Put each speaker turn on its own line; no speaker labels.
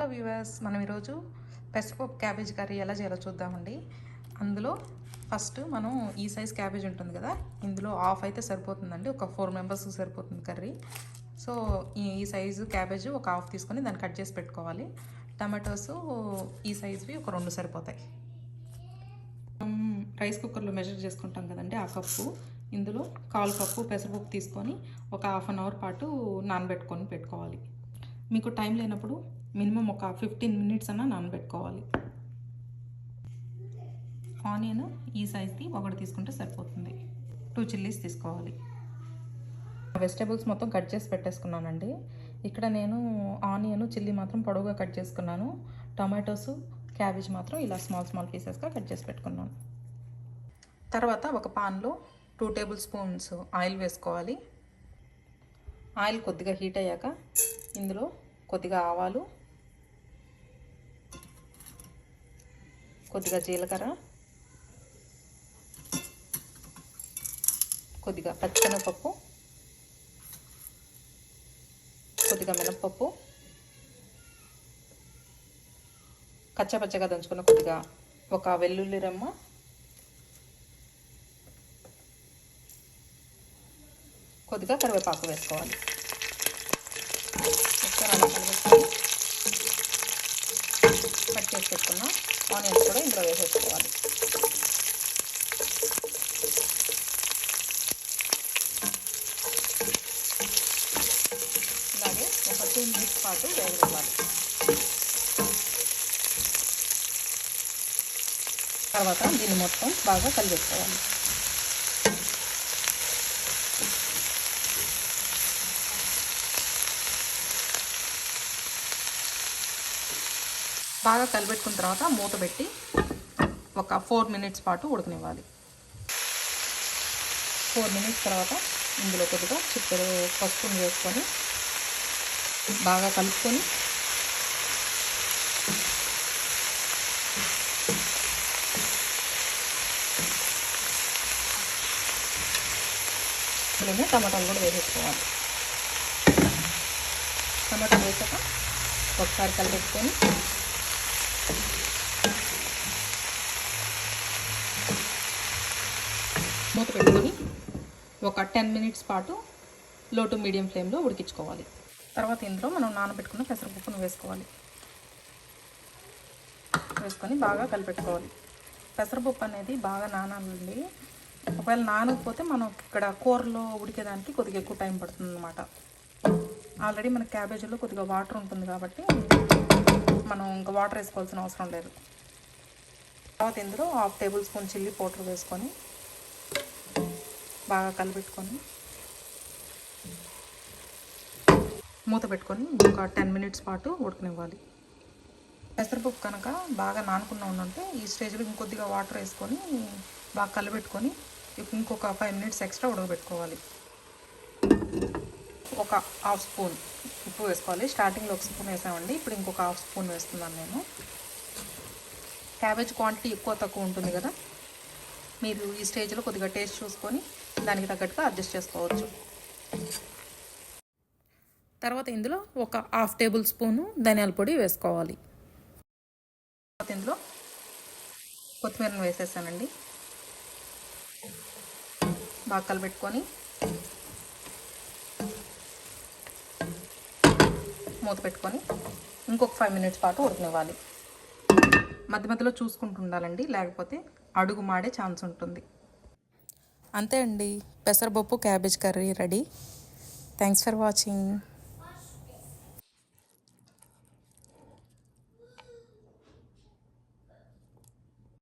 Hello viewers మనం ఈరోజు పెసరపప్పు క్యాబేజ్ కర్రీ ఎలా చేయాలో చూద్దామండి. అందులో ఫస్ట్ మనం ఈ సైజ్ క్యాబేజ్ ఉంటుంది కదా ఇందులో హాఫ్ అయితే సరిపోతుందండి ఒక ఫోర్ మెంబర్స్కి సరిపోతుంది కర్రీ సో ఈ సైజు క్యాబేజ్ ఒక హాఫ్ తీసుకొని దాన్ని కట్ చేసి పెట్టుకోవాలి. టమాటోస్ ఈ సైజువి ఒక రెండు సరిపోతాయి. మనం రైస్ కుక్కర్లో మెజర్ చేసుకుంటాం కదండి ఆ కప్పు. ఇందులో కాల్ కప్పు పెసరపప్పు తీసుకొని ఒక హాఫ్ అన్ అవర్ పాటు నానబెట్టుకొని పెట్టుకోవాలి. మీకు టైం లేనప్పుడు మినిమం ఒక ఫిఫ్టీన్ మినిట్స్ అన్నా నానబెట్టుకోవాలి. ఆనియన్ ఈ సైజ్ది ఒకటి తీసుకుంటే సరిపోతుంది. టూ చిల్లీస్ తీసుకోవాలి. వెజిటేబుల్స్ మొత్తం కట్ చేసి పెట్టేసుకున్నానండి. ఇక్కడ నేను ఆనియన్ చిల్లీ మాత్రం పొడవుగా కట్ చేసుకున్నాను. టొమాటోస్ క్యాబేజ్ మాత్రం ఇలా స్మాల్ స్మాల్ పీసెస్గా కట్ చేసి పెట్టుకున్నాను. తర్వాత ఒక పాన్లో టూ టేబుల్ స్పూన్స్ ఆయిల్ వేసుకోవాలి. ఆయిల్ కొద్దిగా హీట్ అయ్యాక ఇందులో కొద్దిగా ఆవాలు కొద్దిగా జీలకర్ర కొద్దిగా పచ్చిశనగపప్పు కొద్దిగా మినప్పప్పు కచ్చపచ్చగా దంచుకున్న కొద్దిగా ఒక వెల్లుల్లి రెమ్మ కొద్దిగా కరివేపాకు వేసుకోవాలి ఒకసారి అలా కలిపేసుకొని కట్ చేసి పెట్టుకున్న. ఆనియన్స్ కూడా ఇందులో వేసేసుకోవాలి. అలాగే ఒక టూ మినిట్స్ పాటు వేగనివ్వాలి. తర్వాత దీన్ని మొత్తం బాగా కలిపేసుకోవాలి బాగా కలిపెట్టుకున్న తర్వాత మూత పెట్టి ఒక ఫోర్ మినిట్స్ పాటు ఉడకనివ్వాలి. ఫోర్ మినిట్స్ తర్వాత ఇందులో కొద్దిగా చిక్కడు పసుపుని వేసుకొని బాగా కలుపుకొని అలాగే టమాటాలు కూడా వేసేసుకోవాలి. టమాటాలు వేసాక ఒకసారి కలిపెట్టుకొని మూత పెట్టుకొని ఒక టెన్ మినిట్స్ పాటు లో టు మీడియం ఫ్లేమ్లో ఉడికించుకోవాలి. తర్వాత ఇందులో మనం నానబెట్టుకున్న పెసరపప్పును వేసుకోవాలి. వేసుకొని బాగా కలిపెట్టుకోవాలి. పెసరపప్పు అనేది బాగా నానాలండి. ఒకవేళ నానకపోతే మనం ఇక్కడ కూరలో ఉడికేదానికి కొద్దిగా ఎక్కువ టైం పడుతుంది అనమాట ఆల్రెడీ మన క్యాబేజీలో కొద్దిగా వాటర్ ఉంటుంది కాబట్టి మనం ఇంకా వాటర్ వేసుకోవాల్సిన అవసరం లేదు. తర్వాత ఇందులో half tablespoon chilli powder వేసుకొని బాగా కలిపెట్టుకొని మూత పెట్టుకొని ఒక టెన్ మినిట్స్ పాటు ఉడకనివ్వాలి. పెసరపప్పు కనుక బాగా నానుకున్న ఉంటే ఈ స్టేజ్లో ఇంకొద్దిగా వాటర్ వేసుకొని బాగా కలిపెట్టుకొని ఇంకొక ఫైవ్ మినిట్స్ ఎక్స్ట్రా ఉడకబెట్టుకోవాలి. ఒక హాఫ్ స్పూన్ ఉప్పు వేసుకోవాలి. స్టార్టింగ్లో ఒక స్పూన్ వేసామండి. ఇప్పుడు ఇంకొక హాఫ్ స్పూన్ వేస్తున్నాను నేను. క్యాబేజ్ క్వాంటిటీ ఎక్కువ తక్కువ ఉంటుంది కదా. మీరు ఈ స్టేజ్లో కొద్దిగా టేస్ట్ చూసుకొని దానికి తగ్గట్టుగా అడ్జస్ట్ చేసుకోవచ్చు. తర్వాత ఇందులో ఒక హాఫ్ టేబుల్ స్పూను ధనియాల పొడి వేసుకోవాలి. తర్వాత ఇందులో కొత్తిమీరను వేసేసానండి. బాగా కలిపెట్టుకొని మూత పెట్టుకొని ఇంకొక ఫైవ్ మినిట్స్ పాటు ఉడకనివ్వాలి. మధ్య మధ్యలో చూసుకుంటూ ఉండాలండి లేకపోతే అడుగు మాడే ఛాన్స్ ఉంటుంది. అంతే అండి. పెసరపప్పు cabbage curry ready thanks for watching